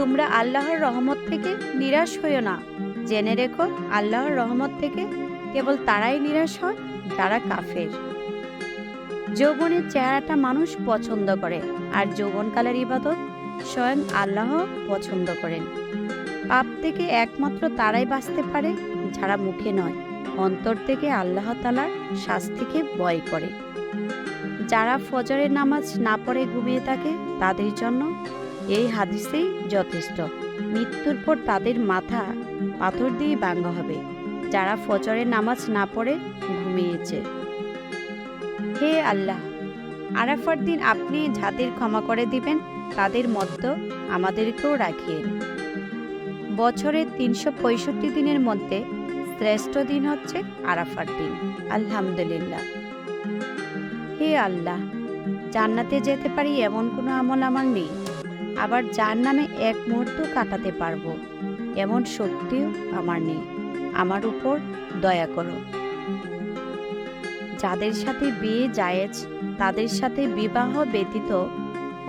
তোমরা আল্লাহর রহমত থেকে নিরাশ হইও না। জেনে রেখো, আল্লাহর রহমত থেকে কেবল তারাই নিরাশ হয় যারা কাফের। যৌবনের চেহারাটা মানুষ পছন্দ করে, আর যৌবনকালের ইবাদত স্বয়ং আল্লাহ পছন্দ করেন। পাপ থেকে একমাত্র তারাই বাঁচতে পারে, যারা মুখে নয়, অন্তর থেকে আল্লাহ তালার শাস্তিকে ভয় করে। যারা ফজরের নামাজ না পড়ে ঘুমিয়ে থাকে, তাদের জন্য এই হাদিসেই যথেষ্ট। মৃত্যুর পর তাদের মাথা পাথর দিয়ে ভাঙ্গা হবে। যারা ফজরের নামাজ না পড়ে ঘুমিয়েছে। হে আল্লাহ, আরাফার দিন আপনি যাদের ক্ষমা করে দিবেন, তাদের মধ্য আমাদেরকেও রাখিয়েন। বছরের তিনশো পঁয়ষট্টি দিনের মধ্যে শ্রেষ্ঠ দিন হচ্ছে আরাফার দিন। আলহামদুলিল্লাহ। হে আল্লাহ, জান্নাতে যেতে পারি এমন কোনো আমল আমার নেই। আবার যার নামে এক মুহূর্ত কাটাতে পারব, এমন শক্তিও আমার নেই। আমার উপর দয়া করো। যাদের সাথে বিয়ে জায়েজ, তাদের সাথে বিবাহ ব্যতীত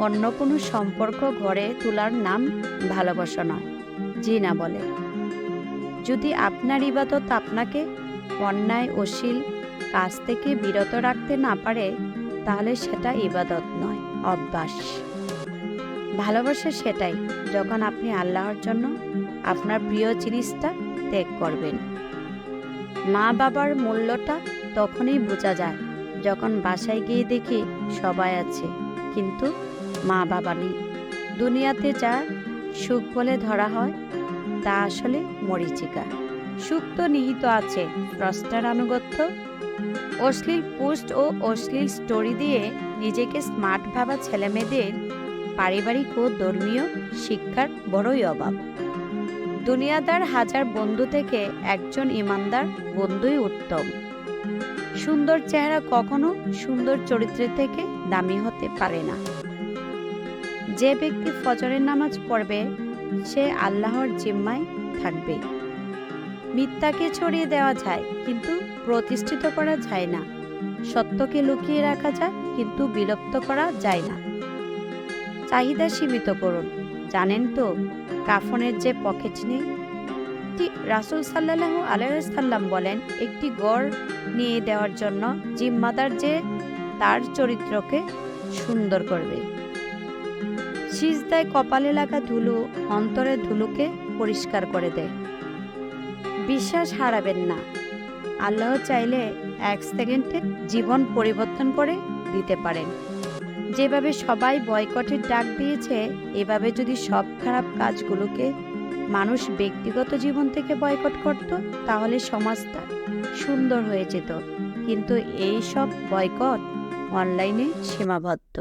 অন্য কোনো সম্পর্ক গড়ে তোলার নাম ভালোবাসা নয়, জি না বলে। যদি আপনার ইবাদত আপনাকে অন্যায়, অশ্লীল কাজ থেকে বিরত রাখতে না পারে, তাহলে সেটা ইবাদত নয়, অভ্যাস। ভালোবাসা সেটাই, যখন আপনি আল্লাহর জন্য আপনার প্রিয় জিনিসটা ত্যাগ করবেন। মা বাবার মূল্যটা তখনই বোঝা যায়, যখন বাসায় গিয়ে দেখি সবাই আছে, কিন্তু মা বাবা নেই। দুনিয়াতে যা সুখ বলে ধরা হয়, তা আসলে মরিচিকা। সুখ তো নিহিত আছে, স্রষ্টার আনুগত্য, অশ্লীল পোস্ট ও অশ্লীল স্টোরি দিয়ে নিজেকে স্মার্ট ভাবা ছেলেমেয়েদের পারিবারিক ও ধর্মীয় শিক্ষার বড়ই অভাব। দুনিয়াদার হাজার বন্ধু থেকে একজন ইমানদার বন্ধুই উত্তম। সুন্দর চেহারা কখনো সুন্দর চরিত্রের থেকে দামি হতে পারে না। যে ব্যক্তি ফজরের নামাজ পড়বে, সে আল্লাহর জিম্মায় থাকবে। মিথ্যাকে ছড়িয়ে দেওয়া যায়, কিন্তু প্রতিষ্ঠিত করা যায় না। সত্যকে লুকিয়ে রাখা যায়, কিন্তু বিলুপ্ত করা যায় না। চাহিদা সীমিত করুন। জানেন তো, কাফনের যে পকেট নেই? রাসুল সাল্লাহ আলাইসাল্লাম বলেন, একটি গড় নিয়ে দেওয়ার জন্য জিম্মাদার যে তার চরিত্রকে সুন্দর করবে। সিজদায় কপালে লাগা ধুলো অন্তরের ধুলোকে পরিষ্কার করে দেয়। বিশ্বাস হারাবেন না। আল্লাহ চাইলে এক সেকেন্ডে জীবন পরিবর্তন করে দিতে পারেন। যেভাবে সবাই বয়কটের ডাক দিয়েছে, এভাবে যদি সব খারাপ কাজগুলোকে মানুষ ব্যক্তিগত জীবন থেকে বয়কট করত, তাহলে সমাজটা সুন্দর হয়ে যেত। কিন্তু এই সব বয়কট অনলাইনে সীমাবদ্ধ।